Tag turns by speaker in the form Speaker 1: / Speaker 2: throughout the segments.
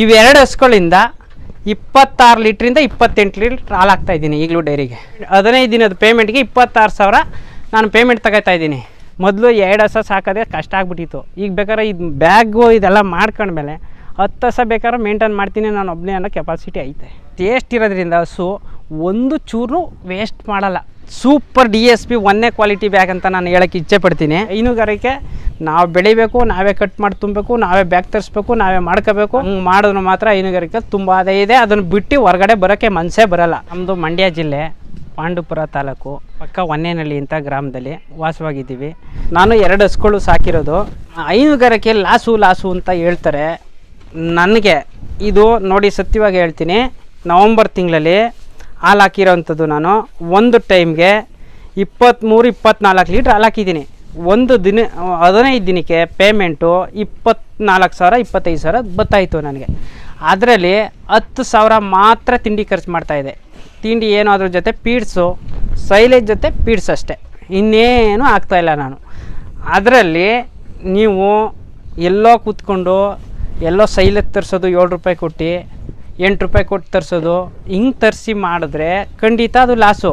Speaker 1: ಇವೆರಡು ಹಸುಗಳಿಂದ ಇಪ್ಪತ್ತಾರು ಲೀಟ್ರಿಂದ ಇಪ್ಪತ್ತೆಂಟು ಲೀಟ್ರ್ ಹಾಲು ಹಾಕ್ತಾ ಇದ್ದೀನಿ ಈಗಲೂ ಡೈರಿಗೆ. ಹದಿನೈದು ದಿನದ ಪೇಮೆಂಟ್ಗೆ ಇಪ್ಪತ್ತಾರು ಸಾವಿರ ನಾನು ಪೇಮೆಂಟ್ ತಗೋತಾ ಇದ್ದೀನಿ. ಮೊದಲು ಎರಡು ಹಸ ಸಾಕೋದೇ ಕಷ್ಟ ಆಗ್ಬಿಟ್ಟಿತ್ತು. ಈಗ ಬೇಕಾದ್ರೆ ಇದು ಬ್ಯಾಗು ಇದೆಲ್ಲ ಮಾಡ್ಕೊಂಡ್ಮೇಲೆ ಹತ್ತು ಹಸ ಬೇಕಾದ್ರೆ ಮೇಂಟೈನ್ ಮಾಡ್ತೀನಿ ನಾನು ಒಬ್ಬನೇ ಅನ್ನೋ ಕೆಪಾಸಿಟಿ ಐತೆ. ಟೇಸ್ಟ್ ಇರೋದ್ರಿಂದ ಹಸು ಒಂದು ಚೂರು ವೇಸ್ಟ್ ಮಾಡಲ್ಲ. ಸೂಪರ್ ಡಿ ಎಸ್ ಪಿ ಒಂದೇ ಕ್ವಾಲಿಟಿ ಬ್ಯಾಗ್ ಅಂತ ನಾನು ಹೇಳೋಕ್ಕೆ ಇಚ್ಛೆ ಪಡ್ತೀನಿ ಹೈನುಗಾರಿಕೆ, ನಾವು ಬೆಳಿಬೇಕು, ನಾವೇ ಕಟ್ ಮಾಡಿ ತುಂಬಬೇಕು, ನಾವೇ ಬ್ಯಾಗ್ ತರಿಸ್ಬೇಕು, ನಾವೇ ಮಾಡ್ಕೋಬೇಕು. ಹಂಗೆ ಮಾಡಿದ್ರು ಮಾತ್ರ ಹೈನುಗಾರಿಕೆ ತುಂಬ ಅದೇ ಇದೆ. ಅದನ್ನು ಬಿಟ್ಟು ಹೊರಗಡೆ ಬರೋಕ್ಕೆ ಮನಸ್ಸೇ ಬರಲ್ಲ. ನಮ್ಮದು ಮಂಡ್ಯ ಜಿಲ್ಲೆ, ಪಾಂಡುಪುರ ತಾಲೂಕು, ಪಕ್ಕ ಒನ್ನೇನಹಳ್ಳಿ ಅಂತ ಗ್ರಾಮದಲ್ಲಿ ವಾಸವಾಗಿದ್ದೀವಿ. ನಾನು ಎರಡು ಹಸುಗಳು ಸಾಕಿರೋದು. ಹೈನುಗಾರಿಕೆ ಲಾಸು ಲಾಸು ಅಂತ ಹೇಳ್ತಾರೆ. ನನಗೆ ಇದು ನೋಡಿ ಸತ್ಯವಾಗಿ ಹೇಳ್ತೀನಿ. ನವಂಬರ್ ತಿಂಗಳಲ್ಲಿ ಹಾಲು ನಾನು ಒಂದು ಟೈಮ್ಗೆ ಇಪ್ಪತ್ತ್ಮೂರು ಇಪ್ಪತ್ನಾಲ್ಕು ಲೀಟ್ರ್ ಹಾಲು ಹಾಕಿದ್ದೀನಿ ಒಂದು ದಿನ, ಹದಿನೈದು ದಿನಕ್ಕೆ ಪೇಮೆಂಟು ಇಪ್ಪತ್ನಾಲ್ಕು ಸಾವಿರ, ಇಪ್ಪತ್ತೈದು ಸಾವಿರ ಬತ್ತಾಯಿತು ನನಗೆ. ಅದರಲ್ಲಿ ಹತ್ತು ಸಾವಿರ ಮಾತ್ರ ತಿಂಡಿ ಖರ್ಚು ಮಾಡ್ತಾಯಿದೆ ತಿಂಡಿ ಏನು ಅದ್ರ ಜೊತೆ ಪೀಡ್ಸು, ಸೈಲೇಜ್ ಜೊತೆ ಪೀಡ್ಸ್ ಅಷ್ಟೇ. ಇನ್ನೇನು ಆಗ್ತಾಯಿಲ್ಲ ನಾನು. ಅದರಲ್ಲಿ ನೀವು ಎಲ್ಲೋ ಕೂತ್ಕೊಂಡು, ಎಲ್ಲೋ ಸೈಲೆ ತರಿಸೋದು ಏಳು ರೂಪಾಯಿ ಕೊಟ್ಟು ಎಂಟು ರೂಪಾಯಿ ಕೊಟ್ಟು ತರಿಸೋದು. ಹಿಂಗೆ ತರಿಸಿ ಮಾಡಿದ್ರೆ ಖಂಡಿತ ಅದು ಲಾಸು.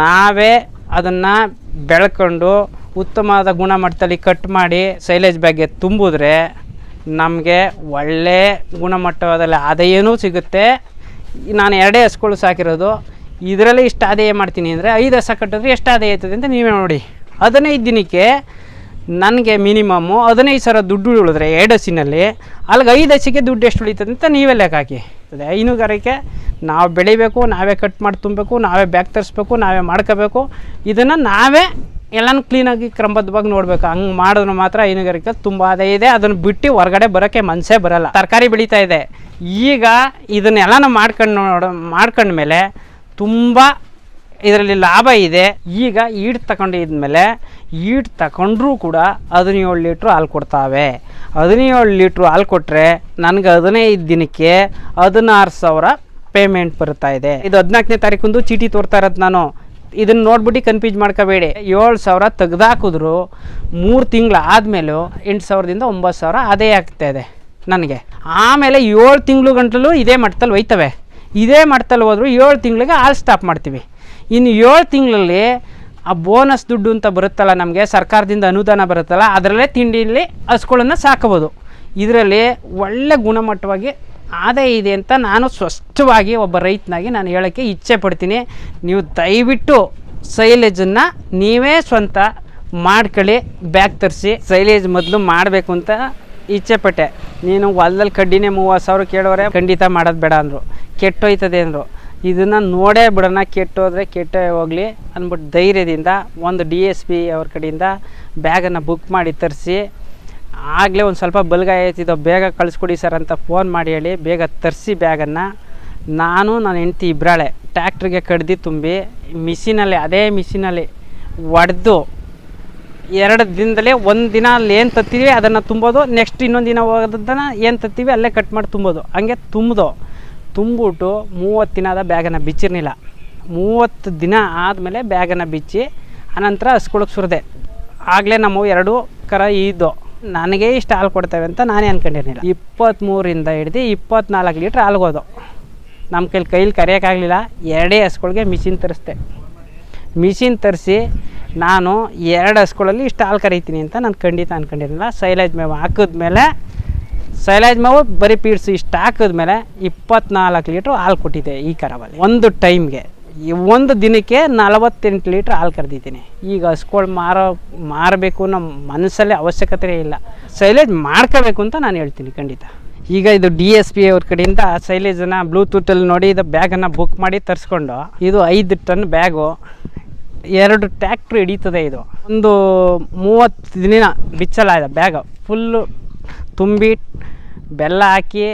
Speaker 1: ನಾವೇ ಅದನ್ನು ಬೆಳ್ಕೊಂಡು ಉತ್ತಮವಾದ ಗುಣಮಟ್ಟದಲ್ಲಿ ಕಟ್ ಮಾಡಿ ಸೈಲೇಜ್ ಬ್ಯಾಗ್ಗೆ ತುಂಬಿದ್ರೆ ನಮಗೆ ಒಳ್ಳೆ ಗುಣಮಟ್ಟವಾದಲ್ಲಿ ಆದಾಯನೂ ಸಿಗುತ್ತೆ. ನಾನು ಎರಡೇ ಹಸುಗಳು ಸಾಕಿರೋದು. ಇದರಲ್ಲಿ ಇಷ್ಟು ಆದಾಯ ಮಾಡ್ತೀನಿ ಅಂದರೆ ಐದು ಹಸ ಕಟ್ಟಿದ್ರೆ ಎಷ್ಟು ಆದಾಯ ಆಯ್ತದೆ ಅಂತ ನೀವೇ ನೋಡಿ. ಹದಿನೈದು ದಿನಕ್ಕೆ ನನಗೆ ಮಿನಿಮಮ್ಮು ಹದಿನೈದು ಸಾವಿರ ದುಡ್ಡು ಉಳಿದ್ರೆ ಎರಡು ಹಸಿನಲ್ಲಿ, ಅಲ್ಲಿಗೆ ಐದು ಹಸಿಗೆ ದುಡ್ಡು ಎಷ್ಟು ಉಳಿತದೆ ಅಂತ ನೀವೇ ಲೆಕ್ಕ ಹಾಕಿ. ಹೈನುಗಾರಿಕೆ, ನಾವು ಬೆಳಿಬೇಕು, ನಾವೇ ಕಟ್ ಮಾಡಿ ತುಂಬಬೇಕು, ನಾವೇ ಬ್ಯಾಗ್ ತರಿಸ್ಬೇಕು, ನಾವೇ ಮಾಡ್ಕೋಬೇಕು. ಇದನ್ನು ನಾವೇ ಎಲ್ಲನೂ ಕ್ಲೀನಾಗಿ ಕ್ರಮಬದ್ಧವಾಗಿ ನೋಡಬೇಕು. ಹಂಗೆ ಮಾಡಿದ್ರೆ ಮಾತ್ರ ಹೈನುಗಾರಿಕೆ ತುಂಬ ಅದೇ ಇದೆ. ಅದನ್ನು ಬಿಟ್ಟು ಹೊರಗಡೆ ಬರೋಕ್ಕೆ ಮನಸ್ಸೇ ಬರಲ್ಲ. ತರಕಾರಿ ಬೆಳೀತಾ ಇದೆ. ಈಗ ಇದನ್ನೆಲ್ಲನೂ ಮಾಡ್ಕೊಂಡು ನೋಡ, ಮಾಡ್ಕೊಂಡ್ಮೇಲೆ ತುಂಬ ಇದರಲ್ಲಿ ಲಾಭ ಇದೆ. ಈಗ ಈಡ್ ತಗೊಂಡಿದ್ಮೇಲೆ ಈಟ್ ತಗೊಂಡ್ರೂ ಕೂಡ ಹದಿನೇಳು ಲೀಟ್ರ್ ಹಾಲು ಕೊಡ್ತಾವೆ. ಹದಿನೇಳು ಲೀಟ್ರ್ ಹಾಲು ಕೊಟ್ಟರೆ ನನಗೆ ಹದಿನೈದು ದಿನಕ್ಕೆ ಹದಿನಾರು ಸಾವಿರ ಪೇಮೆಂಟ್ ಬರ್ತಾ ಇದೆ. ಇದು ಹದಿನಾಲ್ಕನೇ ತಾರೀಕಂದು ಚೀಟಿ ತೋರ್ತಾ ಇರೋದು ನಾನು. ಇದನ್ನ ನೋಡ್ಬಿಟ್ಟು ಕನ್ಫ್ಯೂಸ್ ಮಾಡ್ಕೋಬೇಡಿ. ಏಳು ಸಾವಿರ ತೆಗ್ದಾಕಿದ್ರು ಮೂರು ತಿಂಗಳು ಆದಮೇಲೂ ಎಂಟು ಸಾವಿರದಿಂದ ಒಂಬತ್ತು ಸಾವಿರ ಅದೇ ಆಗ್ತಾ ಇದೆ ನನಗೆ. ಆಮೇಲೆ ಏಳು ತಿಂಗಳು ಗಂಟಲು ಇದೇ ಮಟ್ಟದಲ್ಲಿ ಹೋಯ್ತವೆ. ಇದೇ ಮಟ್ಟದಲ್ಲಿ ಹೋದ್ರು ಏಳು ತಿಂಗಳಿಗೆ ಹಾಲು ಸ್ಟಾಪ್ ಮಾಡ್ತೀವಿ. ಇನ್ನು ಏಳು ತಿಂಗಳಲ್ಲಿ ಆ ಬೋನಸ್ ದುಡ್ಡು ಅಂತ ಬರುತ್ತಲ್ಲ ನಮಗೆ, ಸರ್ಕಾರದಿಂದ ಅನುದಾನ ಬರುತ್ತಲ್ಲ, ಅದರಲ್ಲೇ ತಿಂಡಿಯಲ್ಲಿ ಹಸುಗಳನ್ನು ಸಾಕಬೋದು. ಇದರಲ್ಲಿ ಒಳ್ಳೆ ಗುಣಮಟ್ಟವಾಗಿ ಆದಾಯ ಇದೆ ಅಂತ ನಾನು ಸ್ಪಷ್ಟವಾಗಿ ಒಬ್ಬ ರೈತನಾಗಿ ನಾನು ಹೇಳೋಕ್ಕೆ ಇಚ್ಛೆ ಪಡ್ತೀನಿ. ನೀವು ದಯವಿಟ್ಟು ಸೈಲೇಜನ್ನು ನೀವೇ ಸ್ವಂತ ಮಾಡ್ಕೊಳ್ಳಿ, ಬ್ಯಾಗ್ ತರಿಸಿ. ಸೈಲೇಜ್ ಮೊದಲು ಮಾಡಬೇಕು ಅಂತ ಇಚ್ಛೆ ಪಟ್ಟೆ. ನೀನು ಹೊಲದಲ್ಲಿ ಕಡ್ಡಿನೇ ಮೂವತ್ತು ಸಾವಿರ ಕೇಳೋರೆ ಖಂಡಿತ ಮಾಡೋದು ಬೇಡ ಅಂದರು. ಕೆಟ್ಟೋಯ್ತದೆ ಅಂದರು. ಇದನ್ನು ನೋಡೇ ಬಿಡೋಣ ಕೆಟ್ಟೋದ್ರೆ ಕೆಟ್ಟೇ ಹೋಗಲಿ ಅಂದ್ಬಿಟ್ಟು ಧೈರ್ಯದಿಂದ ಒಂದು ಡಿ ಎಸ್ ಪಿ ಅವ್ರ ಕಡೆಯಿಂದ ಬ್ಯಾಗನ್ನು ಬುಕ್ ಮಾಡಿ ತರಿಸಿ, ಆಗಲೇ ಒಂದು ಸ್ವಲ್ಪ ಬಲ್ಗ ಬೇಗ ಕಳಿಸ್ಕೊಡಿ ಸರ್ ಅಂತ ಫೋನ್ ಮಾಡಿ ಹೇಳಿ ಬೇಗ ತರಿಸಿ ಬ್ಯಾಗನ್ನು ನಾನು, ನನ್ನ ಹೆಂಡ್ತಿ ಇಬ್ಬರಾಳೆ ಟ್ಯಾಕ್ಟ್ರಿಗೆ ಕಡ್ದು ತುಂಬಿ ಮಿಷಿನಲ್ಲಿ ಅದೇ ಮಿಷಿನಲ್ಲಿ ಒಡೆದು ಎರಡು ದಿನದಲ್ಲೇ ಒಂದು ದಿನ ಅಲ್ಲಿ ಏನು ತತ್ತೀವಿ ಅದನ್ನು ತುಂಬೋದು ನೆಕ್ಸ್ಟ್ ಇನ್ನೊಂದು ದಿನ ಹೋಗೋದನ್ನು ಏನು ತತ್ತೀವಿ ಅಲ್ಲೇ ಕಟ್ ಮಾಡಿ ತುಂಬೋದು. ಹಂಗೆ ತುಂಬಿದು. ತುಂಬಿಟ್ಟು ಮೂವತ್ತು ದಿನದ ಬ್ಯಾಗನ್ನು ಬಿಚ್ಚಿರಲಿಲ್ಲ. ಮೂವತ್ತು ದಿನ ಆದಮೇಲೆ ಬ್ಯಾಗನ್ನು ಬಿಚ್ಚಿ ಆನಂತರ ಹಸ್ಕೊಳಕ್ಕೆ ಸುರಿದೆ. ಆಗಲೇ ನಮ್ಮ ಎರಡು ಕರ ಇದ್ದು. ನನಗೆ ಇಷ್ಟು ಹಾಲು ಕೊಡ್ತೇವೆ ಅಂತ ನಾನೇ ಅಂದ್ಕೊಂಡಿರಲಿಲ್ಲ ಇಪ್ಪತ್ತ್ಮೂರಿಂದ ಹಿಡ್ದು ಇಪ್ಪತ್ತ್ನಾಲ್ಕು ಲೀಟ್ರ್ ಹಾಲ್ಗೋದು ನಮ್ಮ ಕೈಲಿ ಕೈಲಿ ಕರೆಯೋಕ್ಕಾಗಲಿಲ್ಲ. ಎರಡೇ ಹಸ್ಗಳಿಗೆ ಮಿಷಿನ್ ತರಿಸ್ದೆ. ಮಿಷಿನ್ ತರಿಸಿ ನಾನು ಎರಡು ಹಸ್ಗಳಲ್ಲಿ ಇಷ್ಟು ಹಾಲು ಕರೀತೀನಿ ಅಂತ ನಾನು ಖಂಡಿತ ಅಂದ್ಕೊಂಡಿರಲಿಲ್ಲ ಸೈಲೇಜ್ ಮೇವು ಹಾಕಿದ್ಮೇಲೆ ಸೈಲೇಜ್ ಮಾವು, ಬರೀ ಪೀಡ್ಸು ಇಷ್ಟು ಹಾಕಿದ್ಮೇಲೆ ಇಪ್ಪತ್ನಾಲ್ಕು ಲೀಟ್ರ್ ಹಾಲು ಕೊಟ್ಟಿದೆ ಈ ಕರವಲ್ಲಿ. ಒಂದು ಟೈಮ್ಗೆ. ಒಂದು ದಿನಕ್ಕೆ ನಲವತ್ತೆಂಟು ಲೀಟ್ರ್ ಹಾಲು ಕರೆದಿದ್ದೀನಿ. ಈಗ ಹಸ್ಗಳು ಮಾರೋ, ಮಾರಬೇಕು ನಮ್ಮ ಮನಸ್ಸಲ್ಲೇ ಅವಶ್ಯಕತೆ ಇಲ್ಲ. ಸೈಲೇಜ್ ಮಾಡ್ಕೋಬೇಕು ಅಂತ ನಾನು ಹೇಳ್ತೀನಿ, ಖಂಡಿತ. ಈಗ ಇದು ಡಿ ಎಸ್ ಪಿ ಅವ್ರ ಕಡೆಯಿಂದ ಸೈಲೇಜನ್ನು ಬ್ಲೂಟೂತಲ್ಲಿ ನೋಡಿ, ಇದು ಬ್ಯಾಗನ್ನು ಬುಕ್ ಮಾಡಿ ತರಿಸ್ಕೊಂಡು, ಇದು ಐದು ಟನ್ ಬ್ಯಾಗು, ಎರಡು ಟ್ಯಾಕ್ಟ್ರ್ ಹಿಡಿತದೆ ಇದು. ಒಂದು ಮೂವತ್ತು ದಿನ ಬಿಚ್ಚಲ್ಲ ಇದೆ ಬ್ಯಾಗ್. ಫುಲ್ಲು ತುಂಬಿ ಬೆಲ್ಲ ಹಾಕಿ,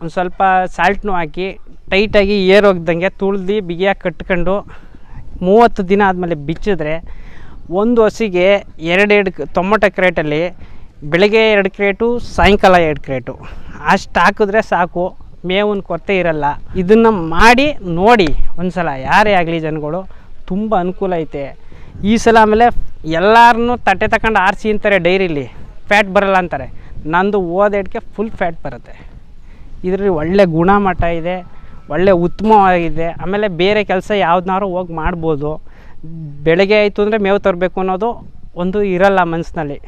Speaker 1: ಒಂದು ಸ್ವಲ್ಪ ಸಾಲ್ಟ್ನು ಹಾಕಿ, ಟೈಟಾಗಿ ಏರ್ ಹೋಗ್ದಂಗೆ ತುಳ್ದು ಬಿಗಿಯಾಗಿ ಕಟ್ಕೊಂಡು ಮೂವತ್ತು ದಿನ ಆದಮೇಲೆ ಬಿಚ್ಚಿದ್ರೆ ಒಂದು ಹಸಿಗೆ ಎರಡೆರಡು ಟೊಮೊಟೊ ಕ್ರೇಟಲ್ಲಿ ಬೆಳಗ್ಗೆ ಎರಡು ಕ್ರೇಟು, ಸಾಯಂಕಾಲ ಎರಡು ಕ್ರೇಟು. ಅಷ್ಟು ಹಾಕಿದ್ರೆ ಸಾಕು, ಮೇವಿನ ಕೊರತೆ ಇರಲ್ಲ. ಇದನ್ನು ಮಾಡಿ, ನೋಡಿ. ಒಂದ್ಸಲ ಯಾರೇ ಆಗಲಿ ಜನಗಳು, ತುಂಬ ಅನುಕೂಲ ಐತೆ. ಈ ಸಲ ಆಮೇಲೆ ಎಲ್ಲರನ್ನೂ ತಟ್ಟೆ ತಗೊಂಡು ಆರಿಸಿ ಅಂತಾರೆ ಡೈರಿಲಿ. ಫ್ಯಾಟ್ ಬರಲ್ಲ ಅಂತಾರೆ. ನಂದು ಓದೇಡ್ಗೆ ಫುಲ್ ಫ್ಯಾಟ್ ಬರುತ್ತೆ. ಇದರಲ್ಲಿ ಒಳ್ಳೆ ಗುಣಮಟ್ಟ ಇದೆ, ಒಳ್ಳೆ ಉತ್ತಮವಾಗಿದೆ, ಆಮೇಲೆ ಬೇರೆ ಕೆಲಸ ಯಾವ್ದನ್ನಾರು ಹೋಗಿ ಮಾಡ್ಬೋದು. ಬೆಳಗ್ಗೆ ಆಯಿತು ಅಂದರೆ ಮೇವು ತರಬೇಕು ಅನ್ನೋದು ಒಂದು ಇರಲ್ಲ ಮನಸ್ಸಿನಲ್ಲಿ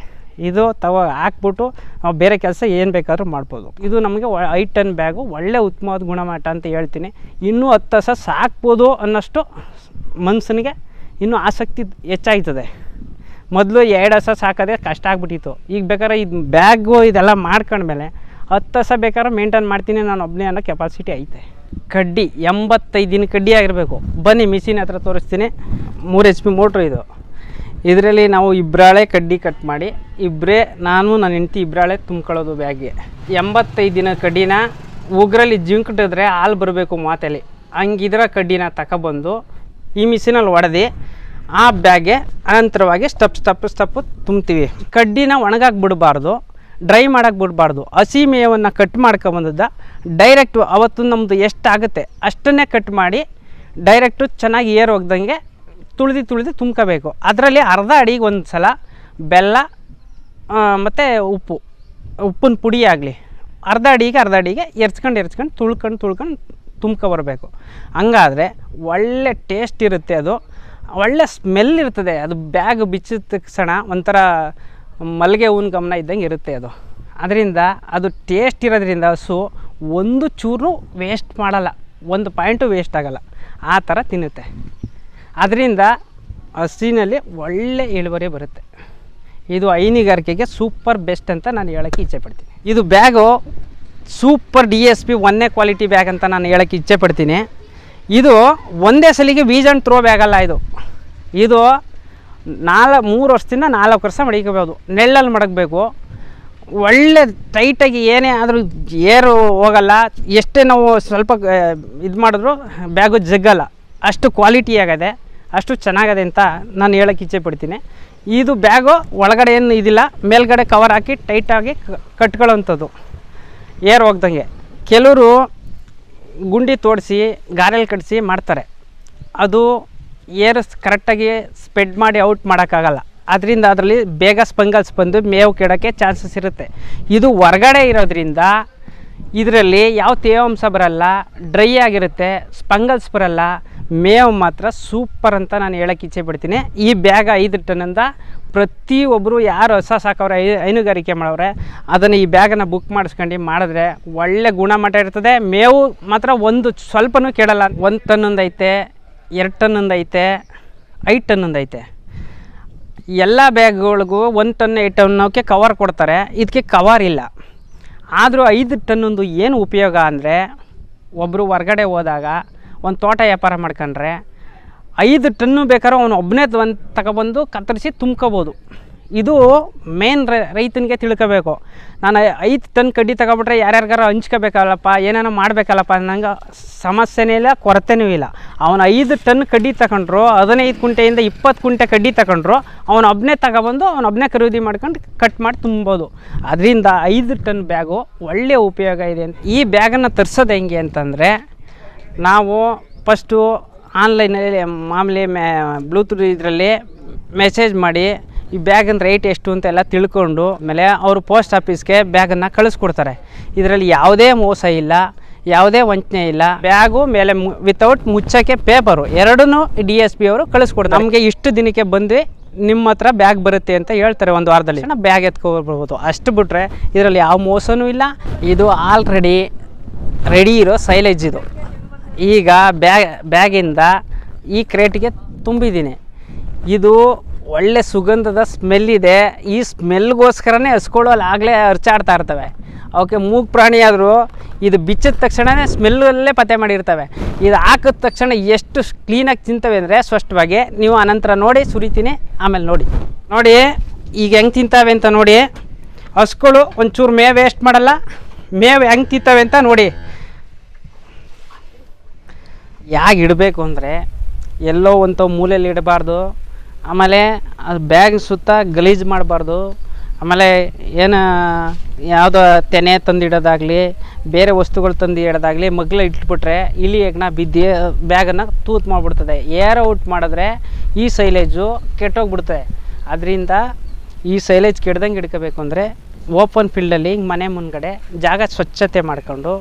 Speaker 1: ಇದು ತಗೋ ಹಾಕ್ಬಿಟ್ಟು ನಾವು ಬೇರೆ ಕೆಲಸ ಏನು ಬೇಕಾದರೂ ಮಾಡ್ಬೋದು. ಇದು ನಮಗೆ ಐ ಟನ್ ಬ್ಯಾಗು ಒಳ್ಳೆ ಉತ್ತಮವಾದ ಗುಣಮಟ್ಟ ಅಂತ ಹೇಳ್ತೀನಿ. ಇನ್ನೂ ಹತ್ತು ಸಾಕ್ಬೋದು ಅನ್ನೋಷ್ಟು ಮನಸ್ಸಿನಿಗೆ ಇನ್ನೂ ಆಸಕ್ತಿ ಹೆಚ್ಚಾಯ್ತದೆ. ಮೊದಲು ಎರಡು ಹಸ ಸಾಕೋದೇ ಕಷ್ಟ ಆಗ್ಬಿಟ್ಟಿತ್ತು. ಈಗ ಬೇಕಾದ್ರೆ ಇದು ಬ್ಯಾಗು ಇದೆಲ್ಲ ಮಾಡ್ಕೊಂಡ್ಮೇಲೆ ಹತ್ತು ಹಸ ಬೇಕಾದ್ರೆ ಮೇಂಟೈನ್ ಮಾಡ್ತೀನಿ ನಾನು ಒಬ್ಬನೇ ಅನ್ನೋ ಕೆಪಾಸಿಟಿ ಐತೆ. ಕಡ್ಡಿ, ಎಂಬತ್ತೈದು ದಿನ ಕಡ್ಡಿ ಆಗಿರಬೇಕು. ಬನ್ನಿ, ಮಿಷಿನ್ ಹತ್ರ ತೋರಿಸ್ತೀನಿ. ಮೂರು ಎಚ್ ಪಿ ಮೋಟ್ರ್ ಇದು. ಇದರಲ್ಲಿ ನಾವು ಇಬ್ಬರಾಳೆ ಕಡ್ಡಿ ಕಟ್ ಮಾಡಿ ಇಬ್ಬರೇ ನಾನು, ನನ್ನ ಹೆಂಡ್ತಿ ಇಬ್ಬರಾಳೆ ತುಂಬ್ಕೊಳ್ಳೋದು ಬ್ಯಾಗ್ಗೆ ಎಂಬತ್ತೈದು ದಿನ ಕಡ್ಡಿನ ಉಗ್ರಲ್ಲಿ ಜಿಂಕ್ಟಿದ್ರೆ ಹಾಲು ಬರಬೇಕು ಮಾತಲ್ಲಿ. ಹಂಗಿದ್ರೆ ಕಡ್ಡಿನ ತಗೊಬಂದು ಈ ಮಿಷಿನಲ್ಲಿ ಹೊಡೆದು ಆ ಬ್ಯಾಗ್ಗೆ ಅನಂತರವಾಗಿ ಸ್ಟಪ್ ಸ್ಟಪ್ ಸ್ಟಪ್ಪು ತುಂಬ್ತೀವಿ. ಕಡ್ಡಿನ ಒಣಗಾಕಿ ಬಿಡಬಾರ್ದು ಡ್ರೈ ಮಾಡೋಕ್ಕೆ ಬಿಡಬಾರ್ದು ಹಸಿ ಮೇವನ್ನು ಕಟ್ ಮಾಡ್ಕೊಂಬಂದದ್ದ ಡೈರೆಕ್ಟು ಅವತ್ತು ನಮ್ಮದು ಎಷ್ಟಾಗುತ್ತೆ ಅಷ್ಟನ್ನೇ ಕಟ್ ಮಾಡಿ ಡೈರೆಕ್ಟು ಚೆನ್ನಾಗಿ ಏರ್ ಹೋಗ್ದಂಗೆ ತುಳಿದು ತುಳಿದು ತುಂಬ್ಕೋಬೇಕು. ಅದರಲ್ಲಿ ಅರ್ಧ ಅಡಿಗೆ ಒಂದು ಸಲ ಬೆಲ್ಲ ಮತ್ತು ಉಪ್ಪು, ಉಪ್ಪಿನ ಪುಡಿ ಆಗಲಿ. ಅರ್ಧ ಅಡಿಗೆ ಅರ್ಧ ಅಡಿಗೆ ಎರ್ಚ್ಕೊಂಡು ಎರ್ಚ್ಕೊಂಡು ತುಳ್ಕೊಂಡು ತುಳ್ಕೊಂಡು ತುಂಬ್ಕೊಬರ್ಬೇಕು ಹಂಗಾದರೆ ಒಳ್ಳೆ ಟೇಸ್ಟ್ ಇರುತ್ತೆ ಅದು. ಒಳ್ಳೆ ಸ್ಮೆಲ್ ಇರ್ತದೆ. ಅದು ಬ್ಯಾಗ್ ಬಿಚ್ಚಿದ ತಕ್ಷಣ ಒಂಥರ ಮಲ್ಲಿಗೆ ಹೂವಿನ ಗಮನ ಇದ್ದಂಗೆ ಇರುತ್ತೆ ಅದು. ಅದರಿಂದ ಅದು ಟೇಸ್ಟ್ ಇರೋದ್ರಿಂದ ಹಸು ಒಂದು ಚೂರು ವೇಸ್ಟ್ ಮಾಡಲ್ಲ. ಒಂದು ಪಾಯಿಂಟು ವೇಸ್ಟ್ ಆಗಲ್ಲ. ಆ ಥರ ತಿನ್ನುತ್ತೆ. ಅದರಿಂದ ಹಸಿನಲ್ಲಿ ಒಳ್ಳೆ ಇಳುವರಿ ಬರುತ್ತೆ. ಇದು ಹೈನುಗಾರಿಕೆಗೆ ಸೂಪರ್ ಬೆಸ್ಟ್ ಅಂತ ನಾನು ಹೇಳೋಕ್ಕೆ ಇಚ್ಛೆ ಪಡ್ತೀನಿ. ಇದು bag super D S P ಒಂದೇ ಕ್ವಾಲಿಟಿ ಬ್ಯಾಗ್ ಅಂತ ನಾನು ಹೇಳೋಕ್ಕೆ ಇಚ್ಛೆ ಪಡ್ತೀನಿ. ಇದು ಒಂದೇ ಸಲಿಗೆ ಬೀಜನ ತ್ರೋ ಬ್ಯಾಗಲ್ಲ ಇದು. ಇದು ನಾಲ್ಕು ಮೂರು ವರ್ಷದಿಂದ ನಾಲ್ಕು ವರ್ಷ ಮಡಿಕೋಬೋದು ನೆಳ್ಳಲ್ಲಿ ಮಡಗಬೇಕು. ಒಳ್ಳೆ ಟೈಟಾಗಿ ಏನೇ ಆದರೂ ಏರು ಹೋಗಲ್ಲ. ಎಷ್ಟೇ ನಾವು ಸ್ವಲ್ಪ ಇದು ಮಾಡಿದ್ರು ಬ್ಯಾಗು ಜಗ್ಗಲ್ಲ. ಅಷ್ಟು ಕ್ವಾಲಿಟಿ ಆಗದೆ, ಅಷ್ಟು ಚೆನ್ನಾಗದೆ ಅಂತ ನಾನು ಹೇಳೋಕ್ಕೆ ಇಚ್ಛೆ ಪಡ್ತೀನಿ. ಇದು ಬ್ಯಾಗು ಒಳಗಡೆ ಏನು ಇದಿಲ್ಲ. ಮೇಲ್ಗಡೆ ಕವರ್ ಹಾಕಿ ಟೈಟಾಗಿ ಕಟ್ಕೊಳ್ಳೋವಂಥದ್ದು. ಏರ್ ಹೋಗ್ದಂಗೆ. ಕೆಲವರು ಗುಂಡಿ ತೋಡಿಸಿ ಗಾರೆಯಲ್ಲಿ ಕಟ್ಟಿಸಿ ಮಾಡ್ತಾರೆ. ಅದು ಏರ್ ಕರೆಕ್ಟಾಗಿ ಸ್ಪ್ರೆಡ್ ಮಾಡಿ ಔಟ್ ಮಾಡೋಕ್ಕಾಗಲ್ಲ. ಅದರಿಂದ ಅದರಲ್ಲಿ ಬೇಗ ಸ್ಪಂಗಲ್ಸ್ ಬಂದು ಮೇವು ಕೆಡೋಕ್ಕೆ ಚಾನ್ಸಸ್ ಇರುತ್ತೆ. ಇದು ಹೊರಗಡೆ ಇರೋದ್ರಿಂದ ಇದರಲ್ಲಿ ಯಾವ ತೇವಾಂಶ ಬರಲ್ಲ, ಡ್ರೈ ಆಗಿರುತ್ತೆ, ಸ್ಪಂಗಲ್ಸ್ ಬರಲ್ಲ ಮೇವು ಮಾತ್ರ ಸೂಪರ್ ಅಂತ ನಾನು ಹೇಳಕ್ಕೆ ಇಚ್ಛೆ ಪಡ್ತೀನಿ. ಈ ಬ್ಯಾಗ್ ಐದು ಟನ್ನಿಂದ ಪ್ರತಿಯೊಬ್ಬರು ಯಾರು ಹೊಸ ಸಾಕವ್ರೆ ಹೈನುಗಾರಿಕೆ ಮಾಡವ್ರೆ, ಅದನ್ನು ಈ ಬ್ಯಾಗನ್ನು ಬುಕ್ ಮಾಡಿಸ್ಕೊಂಡು ಮಾಡಿದ್ರೆ ಒಳ್ಳೆ ಗುಣಮಟ್ಟ ಇರ್ತದೆ. ಮೇವು ಮಾತ್ರ ಒಂದು ಸ್ವಲ್ಪನೂ ಕೇಳಲ್ಲ. ಒಂದು ಟನ್ನೊಂದು ಐತೆ, ಎರಡು ಟನ್ನೊಂದು ಐತೆ, ಐದು ಟನ್ನೊಂದು ಐತೆ. ಎಲ್ಲ ಬ್ಯಾಗ್ಗಳಿಗೂ ಒಂದು ಟನ್ ಏಟ್ ಟನ್ನೋಕ್ಕೆ ಕವರ್ ಕೊಡ್ತಾರೆ. ಇದಕ್ಕೆ ಕವರ್ ಇಲ್ಲ. ಆದರೂ ಐದು ಟನ್ನೊಂದು ಏನು ಉಪಯೋಗ ಅಂದರೆ ಒಬ್ಬರು ಹೊರ್ಗಡೆ ಹೋದಾಗ ಒಂದು ತೋಟ ವ್ಯಾಪಾರ ಮಾಡ್ಕೊಂಡ್ರೆ ಐದು ಟನ್ನು ಬೇಕಾದ್ರೆ ಅವನು ಒಬ್ಬನೇ ಒಂದು ತಗೊಬಂದು ಕತ್ತರಿಸಿ ತುಂಬ್ಕೋಬೋದು. ಇದು ಮೇನ್ ರೈತನಿಗೆ ತಿಳ್ಕೋಬೇಕು. ನಾನು ಐದು ಟನ್ ಕಡ್ಡಿ ತಗೊಬಿಟ್ರೆ ಯಾರ್ಯಾರಿಗಾರ ಹಂಚ್ಕೋಬೇಕಲ್ಲಪ್ಪ ಏನೇನೋ ಮಾಡಬೇಕಲ್ಲಪ್ಪ ಅನ್ನಂಗೆ ಸಮಸ್ಯೆನೇ ಇಲ್ಲ, ಕೊರತೆನೂ ಇಲ್ಲ. ಅವನು ಐದು ಟನ್ ಕಡ್ಡಿ ತಗೊಂಡ್ರು, ಹದಿನೈದು ಕುಂಟೆಯಿಂದ ಇಪ್ಪತ್ತು ಕುಂಟೆ ಕಡ್ಡಿ ತಗೊಂಡ್ರು, ಅವನು ಒಬ್ಬನೇ ತಗೊಬಂದು ಅವನು ಒಬ್ಬನೇ ಖರೀದಿ ಮಾಡ್ಕೊಂಡು ಕಟ್ ಮಾಡಿ ತುಂಬೋದು ಅದರಿಂದ ಐದು ಟನ್ ಬ್ಯಾಗು ಒಳ್ಳೆಯ ಉಪಯೋಗ ಇದೆ ಅಂತ. ಈ ಬ್ಯಾಗನ್ನು ತರಿಸೋದು ಹೆಂಗೆ ಅಂತಂದರೆ ನಾವು ಫಸ್ಟು ಆನ್ಲೈನಲ್ಲಿ ಮಾಮೂಲಿ ಮೇ ಬ್ಲೂಟೂತ್ ಇದರಲ್ಲಿ ಮೆಸೇಜ್ ಮಾಡಿ ಈ ಬ್ಯಾಗಿನ ರೇಟ್ ಎಷ್ಟು ಅಂತೆಲ್ಲ ತಿಳ್ಕೊಂಡು ಆಮೇಲೆ ಅವರು ಪೋಸ್ಟ್ ಆಫೀಸ್ಗೆ ಬ್ಯಾಗನ್ನು ಕಳಿಸ್ಕೊಡ್ತಾರೆ. ಇದರಲ್ಲಿ ಯಾವುದೇ ಮೋಸ ಇಲ್ಲ, ಯಾವುದೇ ವಂಚನೆ ಇಲ್ಲ. ಬ್ಯಾಗು ಮೇಲೆ ವಿತೌಟ್ ಮುಚ್ಚಕ್ಕೆ ಪೇಪರು ಎರಡನ್ನೂ ಡಿ ಎಸ್ ಪಿ ಅವರು ಕಳಿಸ್ಕೊಡ್ತಾರೆ. ನಮಗೆ ಇಷ್ಟು ದಿನಕ್ಕೆ ಬಂದು ನಿಮ್ಮ ಹತ್ರ ಬ್ಯಾಗ್ ಬರುತ್ತೆ ಅಂತ ಹೇಳ್ತಾರೆ ಒಂದು ವಾರದಲ್ಲಿ. ಬ್ಯಾಗ್ ಎತ್ಕೊಬರ್ಬೋದು. ಅಷ್ಟು ಬಿಟ್ಟರೆ ಇದರಲ್ಲಿ ಯಾವ ಮೋಸನೂ ಇಲ್ಲ. ಇದು ಆಲ್ರೆಡಿ ರೆಡಿ ಇರೋ ಸೈಲೇಜ್ ಇದು. ಈಗ ಬ್ಯಾಗ್ ಬ್ಯಾಗಿಂದ ಈ ಕ್ರೇಟಿಗೆ ತುಂಬಿದ್ದೀನಿ. ಇದು ಒಳ್ಳೆ ಸುಗಂಧದ ಸ್ಮೆಲ್ ಇದೆ. ಈ ಸ್ಮೆಲ್ಗೋಸ್ಕರನೇ ಹಸ್ಕೊಳ್ಳೋಲ್ಲಿ ಆಗಲೇ ಅರ್ಚಾಡ್ತಾ ಇರ್ತವೆ. ಅವಕ್ಕೆ ಮೂಗ್ ಪ್ರಾಣಿ ಆದರೂ ಇದು ಬಿಚ್ಚಿದ ತಕ್ಷಣವೇ ಸ್ಮೆಲ್ಲಲ್ಲೇ ಪತ್ತೆ ಮಾಡಿರ್ತವೆ. ಇದು ಹಾಕಿದ ತಕ್ಷಣ ಎಷ್ಟು ಕ್ಲೀನಾಗಿ ತಿಂತವೆ ಅಂದರೆ ಸ್ಪಷ್ಟವಾಗಿ ನೀವು ಆನಂತರ ನೋಡಿ, ಸುರಿತೀನಿ, ಆಮೇಲೆ ನೋಡಿ. ನೋಡಿ, ಈಗ ಹೆಂಗೆ ತಿಂತವೆ ಅಂತ ನೋಡಿ. ಹಸ್ಗಳು ಒಂಚೂರು ಮೇವು ವೇಸ್ಟ್ ಮಾಡಲ್ಲ. ಮೇವು ಹೆಂಗೆ ತಿಂತವೆ ಅಂತ ನೋಡಿ. ಯಾಕೆ ಇಡಬೇಕು ಅಂದರೆ ಎಲ್ಲೋ ಒಂದು ಮೂಲೆಯಲ್ಲಿ ಇಡಬಾರ್ದು. ಆಮೇಲೆ ಅದು ಬ್ಯಾಗ್ ಸುತ್ತ ಗಲೀಜು ಮಾಡಬಾರ್ದು. ಆಮೇಲೆ ಏನು ಯಾವುದೋ ತೆನೆ ತಂದಿಡೋದಾಗಲಿ ಬೇರೆ ವಸ್ತುಗಳು ತಂದು ಇಡೋದಾಗಲಿ ಮಗ್ಲ ಇಟ್ಬಿಟ್ರೆ ಇಲಿ ಹೆಗ್ನ ಬಿದ್ದಿ ಬ್ಯಾಗನ್ನು ತೂತು ಮಾಡಿಬಿಡ್ತದೆ. ಏರ್ ಔಟ್ ಮಾಡಿದ್ರೆ ಈ ಸೈಲೇಜು ಕೆಟ್ಟೋಗ್ಬಿಡ್ತದೆ. ಅದರಿಂದ ಈ ಸೈಲೇಜ್ ಕೆಡ್ದಂಗೆ ಹಿಡ್ಕೋಬೇಕು ಅಂದರೆ ಓಪನ್ ಫೀಲ್ಡಲ್ಲಿ ಹಿಂಗೆ ಮನೆ ಮುಂದ್ಗಡೆ ಜಾಗ ಸ್ವಚ್ಛತೆ ಮಾಡಿಕೊಂಡು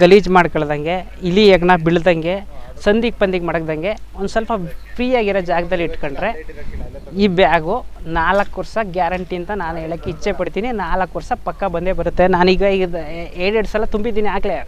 Speaker 1: ಗಲೀಜು ಮಾಡ್ಕೊಳ್ದಂಗೆ ಇಲಿ ಹೆಗ್ನ ಬೀಳ್ದಂಗೆ ಸಂದಿಗೆ ಪಂದಿಗೆ ಮಡಗ್ದಂಗೆ ಒಂದು ಸ್ವಲ್ಪ ಫ್ರೀಯಾಗಿರೋ ಜಾಗದಲ್ಲಿ ಇಟ್ಕೊಂಡ್ರೆ ಈ ಬ್ಯಾಗು ನಾಲ್ಕು ವರ್ಷ ಗ್ಯಾರಂಟಿ ಅಂತ ನಾನು ಹೇಳೋಕ್ಕೆ ಇಚ್ಛೆ ಪಡ್ತೀನಿ. ನಾಲ್ಕು ವರ್ಷ ಪಕ್ಕ ಬಂದೇ ಬರುತ್ತೆ. ನಾನೀಗ ಈಗ ಎರಡೆರಡು ಸಲ ತುಂಬಿದ್ದೀನಿ ಆಗಲೇ.